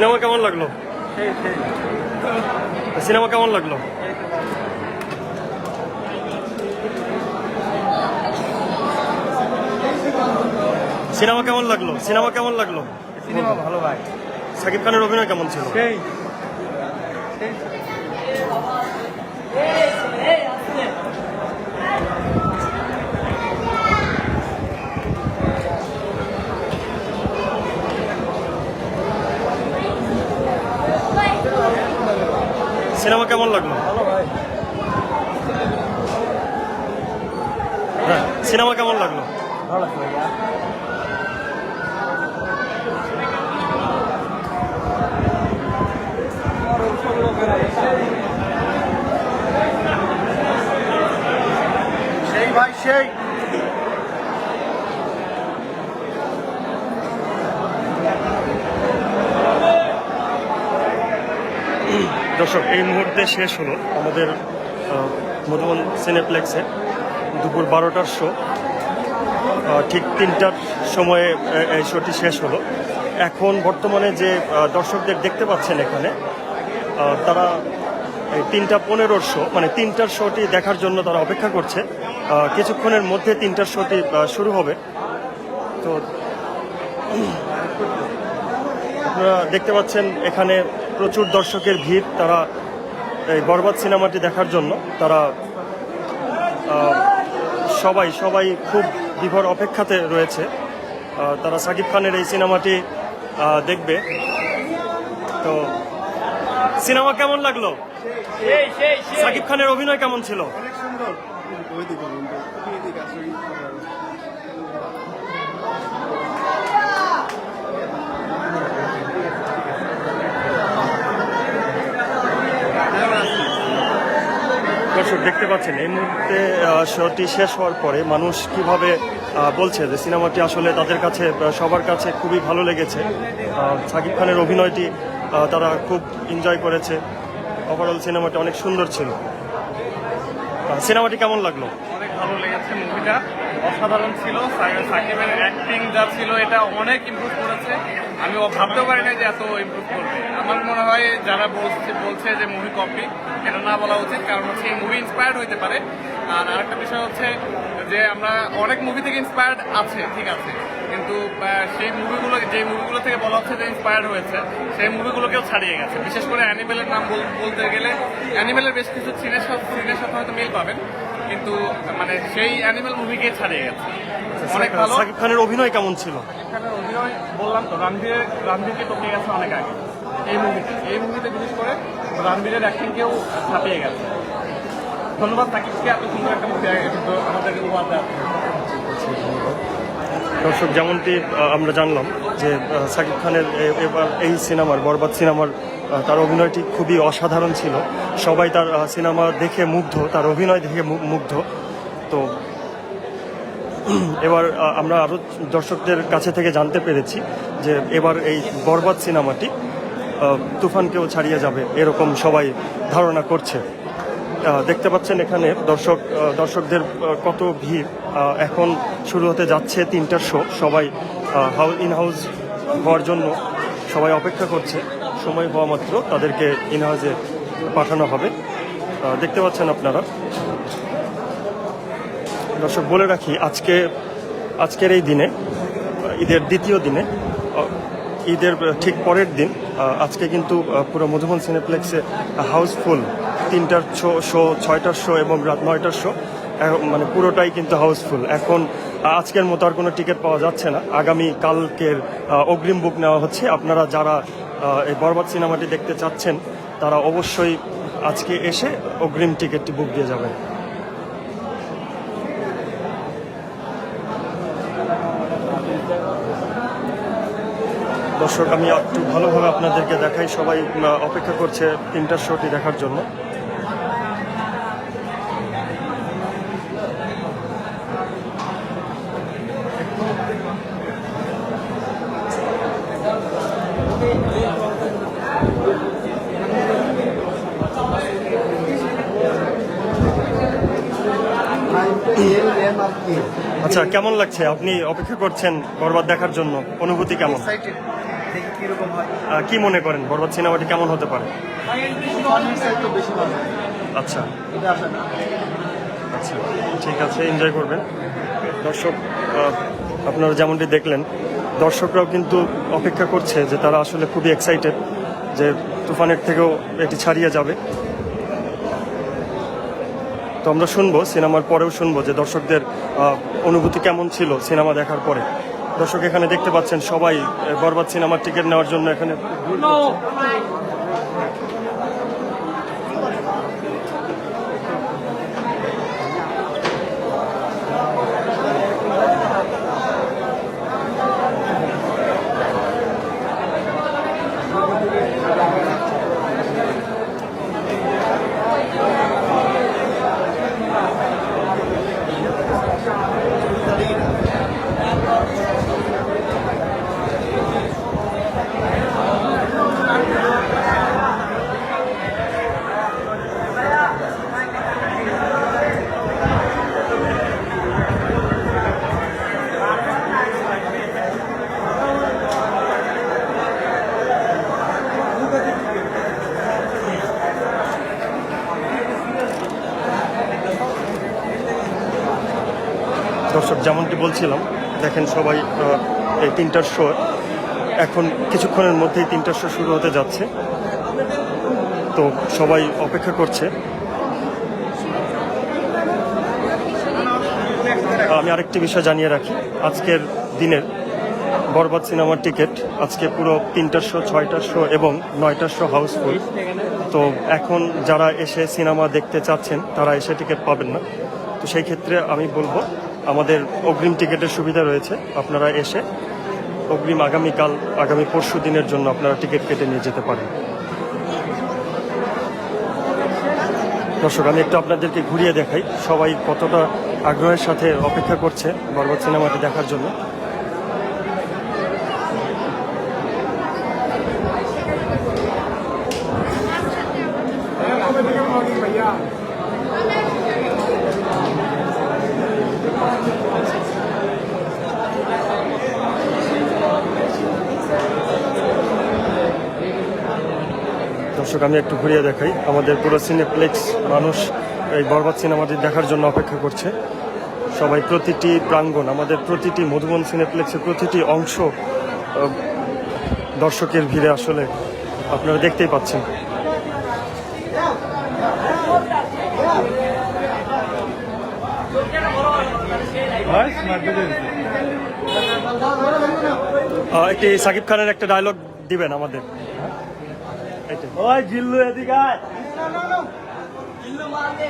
Cinema কেমন লাগল? Cinema কেমন লাগল? সিনেমা কেমন লাগল? সিনেমা কেমন লাগল? সিনেমা ভালো ভাই। সাকিব খানের অভিনয় কেমন ছিল? সেই সিনেমা কেমন লাগল ভালো ভাই হ্যাঁ সিনেমা কেমন লাগল ভালো লাগছে ভাইয়া সেই। দর্শক, এই মুহূর্তে শেষ হলো আমাদের মধুবন সিনেপ্লেক্সে দুপুর বারোটার শো ঠিক তিনটার সময়ে এই শোটি শেষ হলো। এখন বর্তমানে যে দর্শকদের দেখতে পাচ্ছেন এখানে তারা এই তিনটা পনেরোর শো মানে তিনটার শোটি দেখার জন্য তারা অপেক্ষা করছে। কিছুক্ষণের মধ্যে তিনটার শোটি শুরু হবে। তো আপনারা দেখতে পাচ্ছেন এখানে প্রচুর দর্শকের ভিড়। তারা এই বরবাদ সিনেমাটি দেখার জন্য তারা সবাই সবাই খুব বিভর অপেক্ষাতে রয়েছে। তারা সাকিব খানের এই সিনেমাটি দেখবে। তো সিনেমা কেমন লাগল? সাকিব খানের অভিনয় কেমন ছিল? অনেক সুন্দর। ওই দিকে ওই দিকে আসলে দর্শক, দেখতে পাচ্ছেন, এই মুহূর্তে শোটি শেষ হওয়ার পরে মানুষ কীভাবে বলছে যে সিনেমাটি আসলে তাদের কাছে সবার কাছে খুবই ভালো লেগেছে। সাকিব খানের অভিনয়টি তারা খুব এনজয় করেছে। ওভারঅল সিনেমাটি অনেক সুন্দর ছিল। সিনেমাটি কেমন লাগল? অনেক ভালো লেগেছে মুভিটা অসাধারণ ছিল। সাকিবের অ্যাক্টিং যা ছিল, এটা অনেক ইমপ্রুভ করেছে। আমি ভাবতেও পারি না যে এত ইমপ্রুভ করবে। আমার মনে হয় যারা বলছে বলছে যে মুভি কপি এটা না বলা উচিত, কারণ হচ্ছে এই মুভি ইন্সপায়ার্ড হইতে পারে। আর আরেকটা বিষয় হচ্ছে যে আমরা অনেক মুভি থেকে ইন্সপায়ার্ড আছে, ঠিক আছে। কিন্তু সেই মুভিগুলো যে মুভিগুলো থেকে বলা হচ্ছে যে ইন্সপায়ার্ড হয়েছে সেই মুভিগুলোকেও ছাড়িয়ে গেছে। বিশেষ করে অ্যানিমেলের নাম বল- বলতে গেলে অ্যানিমেলের বেশ কিছু সিনের সাথে সিনের সাথে হয়তো মিল পাবেন কিন্তু মানে সেই অ্যানিমেল মুভিকে ছাড়িয়ে গেছে। অনেক ভালো। সাকিব খানের অভিনয় কেমন ছিল? এখানে অভিনয় বললাম তো রণবীর রণবীরকে টপিয়ে গেছে অনেক আগে। এই মুভিতে এই মুভিতে বিশেষ করে রণবীরের অ্যাক্টিংকেও ছাপিয়ে গেছে। ধন্যবাদ সাকিবকে এত সুন্দর একটা মুভি আমাদেরকে উপহার দেওয়ার জন্য। দর্শক, যেমনটি আমরা জানলাম যে সাকিব খানের এবার এই সিনেমার, বরবাদ সিনেমার তার অভিনয়টি খুবই অসাধারণ ছিল। সবাই তার সিনেমা দেখে মুগ্ধ, তার অভিনয় দেখে মুগ্ধ। তো, এবার আমরা আরও দর্শকদের কাছে থেকে জানতে পেরেছি যে, এবার এই বরবাদ সিনেমাটি তুফানকেও ছাড়িয়ে যাবে, এরকম সবাই ধারণা করছে। দেখতে পাচ্ছেন এখানে দর্শক দর্শকদের কত ভিড়। এখন শুরু হতে যাচ্ছে তিনটার শো। সবাই ইন হাউস হওয়ার জন্য সবাই অপেক্ষা করছে। সময় হওয়া মাত্র তাদেরকে ইন হাউসে পাঠানো হবে। দেখতে পাচ্ছেন আপনারা। দর্শক, বলে রাখি, আজকে, আজকের এই দিনে, ঈদের দ্বিতীয় দিনে ঈদের ঠিক পরের দিন আজকে কিন্তু পুরো মধুবন সিনেপ্লেক্সে হাউসফুল তিনটার শো ছয়টার শো এবং রাত নয়টার শো। মানে পুরোটাই কিন্তু হাউসফুল। এখন আজকের মতো আর কোনো টিকিট পাওয়া যাচ্ছে না। আগামী কালকের অগ্রিম বুক নেওয়া হচ্ছে। আপনারা যারা এই বরবাদ সিনেমাটি দেখতে চাচ্ছেন, তারা অবশ্যই আজকে এসে অগ্রিম টিকিটটি বুক দিয়ে যাবেন। দর্শক, আমি একটু ভালোভাবে আপনাদেরকে দেখাই। সবাই অপেক্ষা করছে তিনটার শোটি দেখার জন্য। আচ্ছা কেমন লাগছে? আপনি অপেক্ষা করছেন বরবাদ দেখার জন্য। অনুভূতি কেমন? কি মনে করেন? বরবাদ সিনেমাটি কেমন হতে পারে? আচ্ছা। আচ্ছা ঠিক আছে এনজয় করবেন। দর্শক আপনারা যেমনটি দেখলেন দর্শকরাও কিন্তু অপেক্ষা করছে যে তারা আসলে খুবই এক্সাইটেড যে তুফানের থেকেও এটি ছাড়িয়ে যাবে। তো আমরা শুনব, সিনেমার পরেও শুনব যে দর্শকদের অনুভূতি কেমন ছিল সিনেমা দেখার পরে। দর্শক এখানে দেখতে পাচ্ছেন সবাই বরবাদ সিনেমার টিকিট নেওয়ার জন্য এখানে যেমনটি বলছিলাম, দেখেন সবাই এই তিনটার শো এখন কিছুক্ষণের মধ্যেই তিনটার শো শুরু হতে যাচ্ছে। তো সবাই অপেক্ষা করছে। আমি আরেকটি বিষয় জানিয়ে রাখি। আজকের দিনের বরবাদ সিনেমার টিকিট, আজকে পুরো তিনটার শো ছয়টার শো এবং নয়টার শো হাউসফুল তো এখন যারা এসে সিনেমা দেখতে চাচ্ছেন, তারা এসে টিকিট পাবেন না। তো সেই ক্ষেত্রে আমি বলব আমাদের অগ্রিম টিকিটের সুবিধা রয়েছে, আপনারা এসে অগ্রিম আগামীকাল, আগামী পরশু দিনের জন্য আপনারা টিকিট কেটে নিয়ে যেতে পারেন। দর্শক, আমি একটু আপনাদেরকে ঘুরিয়ে দেখাই সবাই কতটা আগ্রহের সাথে অপেক্ষা করছে বরবাদ সিনেমাটি দেখার জন্য। দর্শক, আমি একটু ঘুরিয়ে দেখাই। আমাদের পুরো সিনেপ্লেক্স মানুষ এই বরবাদ সিনেমাটি দেখার জন্য অপেক্ষা করছে। সবাই প্রতিটি প্রাঙ্গণ, আমাদের প্রতিটি মধুবন সিনেপ্লেক্সের প্রতিটি অংশ দর্শকের ভিড়ে আসলে আপনারা দেখতেই পাচ্ছেন। একটি সাকিব খানের একটা ডায়লগ দিবেন আমাদের।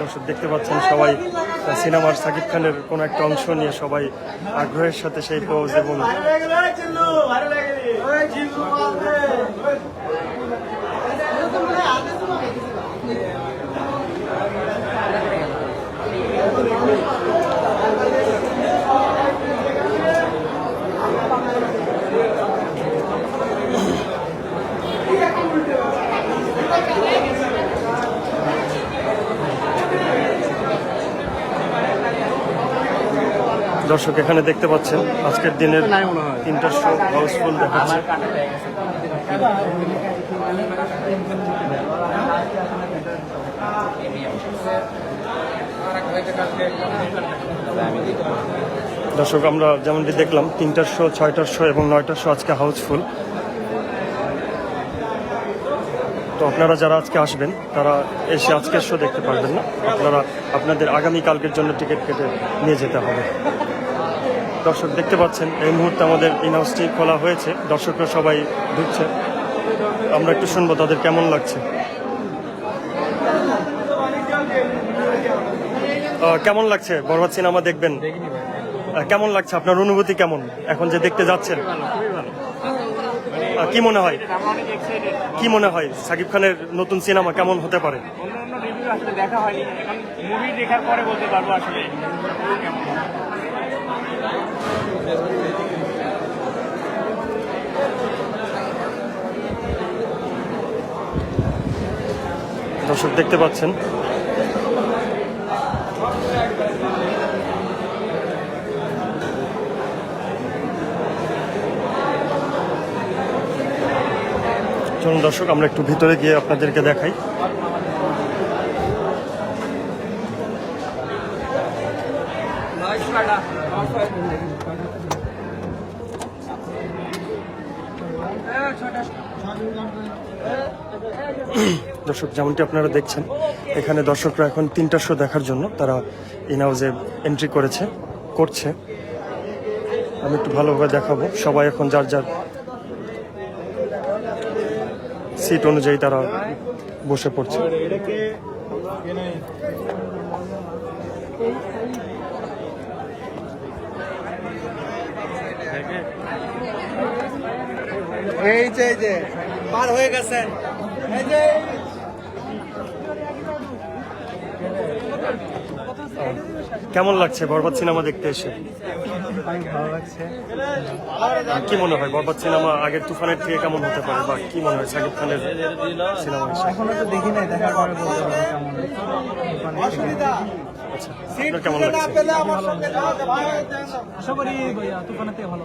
দর্শক, দেখতে পাচ্ছেন সবাই, সিনেমার সাকিব খানের কোন একটা অংশ নিয়ে সবাই আগ্রহের সাথে সেই পোজ এবং ভালো লাগে রে জিল্লু ভালো লাগে রে ওই জিল্লু মারবে দর্শক এখানে দেখতে পাচ্ছেন, আজকের দিনের তিনটার শো হাউসফুল দেখাচ্ছে। দর্শক, আমরা যেমনটি দেখলাম তিনটার শো ছয়টার শো এবং নয়টার শো আজকে হাউসফুল তো আপনারা যারা আজকে আসবেন, তারা এসে আজকের শো দেখতে পারবেন না। আপনারা আপনাদের আগামী কালকের জন্য টিকিট কেটে নিয়ে যেতে হবে। দর্শক দেখতে পাচ্ছেন এই মুহূর্তে আমাদের ইন হাউসটি খোলা হয়েছে। দর্শকরা সবাই ঢুকছে। আমরা একটু শুনব তাদের কেমন লাগছে। কেমন লাগছে? বরবাদ সিনেমা দেখবেন? কেমন লাগছে? আপনার অনুভূতি কেমন? এখন যে দেখতে যাচ্ছেন। কি মনে হয়? কি মনে হয়? সাকিব খানের নতুন সিনেমা কেমন হতে পারে? দেখা হয়নি। এখন মুভি দেখার পরে বলতে পারব আসলে। দর্শক দেখতে পাচ্ছেন। চলুন দর্শক আমরা একটু ভিতরে গিয়ে আপনাদেরকে দেখাই। দর্শক, যেমনটি আপনারা দেখছেন, এখানে দর্শকরা এখন তিনটা শো দেখার জন্য তারা ইন হাউসে এন্ট্রি করেছে, করছে। আমি একটু ভালোভাবে দেখাবো, সবাই এখন যার যার সিট অনুযায়ী তারা বসে পড়ছে। এই যে। পার হয়ে গেছেন এই যে কেমন লাগছে বরবাদ সিনেমা দেখতে এসে? কি মনে হয় বরবাদ সিনেমা আগের তুফানের থেকে কেমন হতে পারে বা কি মনে হয় সাকিব খানের সিনেমা এখনও তো দেখি নাই দেখার পরে বলতে পারব কেমন আচ্ছা কেমন লাগছে? আশা করি ভালো।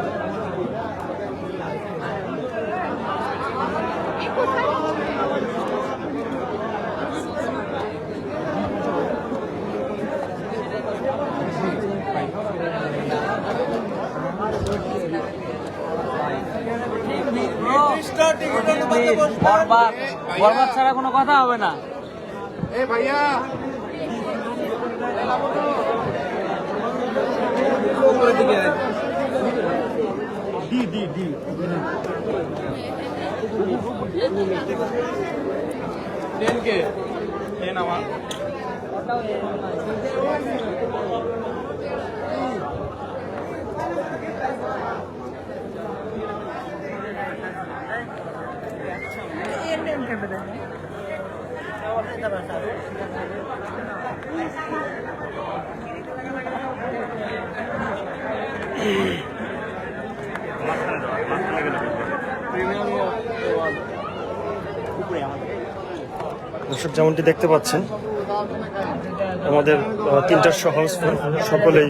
বরবাদ বরবাদ ছাড়া কোনো কথা হবে না। টেনকে টেন আমার। দর্শক যেমনটি দেখতে পাচ্ছেন আমাদের তিনটার হাউসফুল সকলেই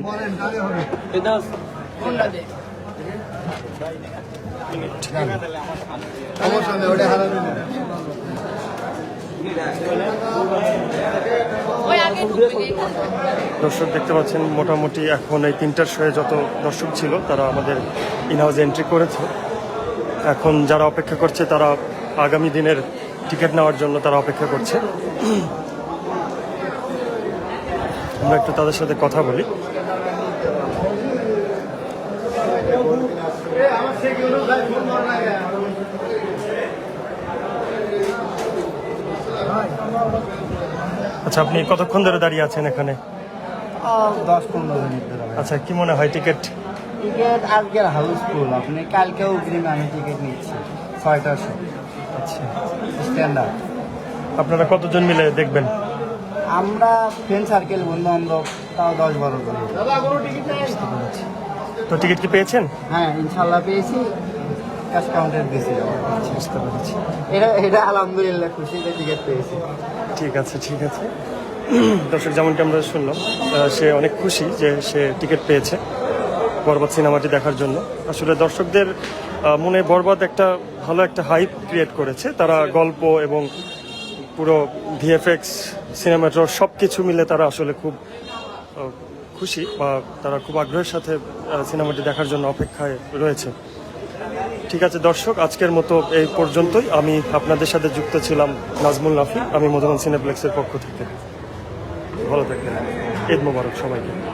ঢুকবে দর্শক দেখতে পাচ্ছেন, মোটামুটি এখন এই তিনটার শোয়ে যত দর্শক ছিল, তারা আমাদের ইনহাউস এন্ট্রি করেছে। এখন যারা অপেক্ষা করছে, তারা আগামী দিনের টিকিট নেওয়ার জন্য তারা অপেক্ষা করছে। আমরা একটু তাদের সাথে কথা বলি। আচ্ছা আপনি কতক্ষণ ধরে দাঁড়িয়ে আছেন এখানে? দশ পনেরো মিনিট আচ্ছা কি মনে হয় টিকিট? টিকিট আজকের হাউসফুল আপনি কালকেও অগ্রিম আমি টিকিট নিচ্ছি ছয়টার শো আচ্ছা। স্ট্যান্ডার্ড আপনারা কতজন মিলে দেখবেন? আমরা ফ্রেন্ড সার্কেল বন্ধু বান্ধব তাও দশ বারো জন। তো টিকিট কি পেয়েছেন? হ্যাঁ ইনশাল্লাহ পেয়েছি। ক্যাশ কাউন্টার বুঝতে পেরেছি। এটা এটা আলহামদুলিল্লাহ খুশি টিকিট পেয়েছি। ঠিক আছে ঠিক আছে। দর্শক যেমনটি আমরা শুনলাম সে অনেক খুশি যে সে টিকিট পেয়েছে বরবাদ সিনেমাটি দেখার জন্য। আসলে দর্শকদের মনে বরবাদ একটা ভালো একটা হাইপ ক্রিয়েট করেছে। তারা গল্প এবং পুরো ভিএফএক্স সিনেমাটোর সব কিছু মিলে তারা আসলে খুব খুশি বা তারা খুব আগ্রহের সাথে সিনেমাটি দেখার জন্য অপেক্ষায় রয়েছে। ঠিক আছে, দর্শক, আজকের মতো এই পর্যন্তই। আমি আপনাদের সাথে যুক্ত ছিলাম নাজমুল নাফি। আমি মধুবন সিনেপ্লেক্সের পক্ষ থেকে। ভালো থাকবেন। ঈদ মোবারক সবাইকে।